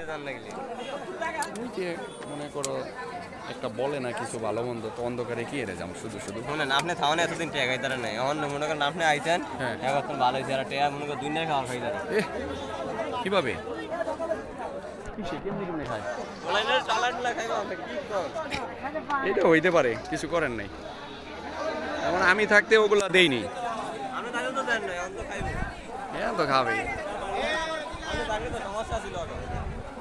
না ওই যে মনে করো একটা বলে না কিছু ভালো মন্দ তো অন্ধকারে কি এরে যাম শুধু শুধু। শুনেন আপনি থাউন এতদিন টেয়া খাইতারে নাই। এখন মনে করেন আপনি আইছেন হ্যাঁ। এখন ভালো হয়েছে আর টেয়া মনে করেন দুনিয়ার খাওয়া খাইতারে কীভাবে? এটা হইতে পারে কিছু করেন নাই। যেমন আমি থাকতে ওগুলা দেইনি। এখন হ্যাঁ তো খাবে সমস্যা ছিল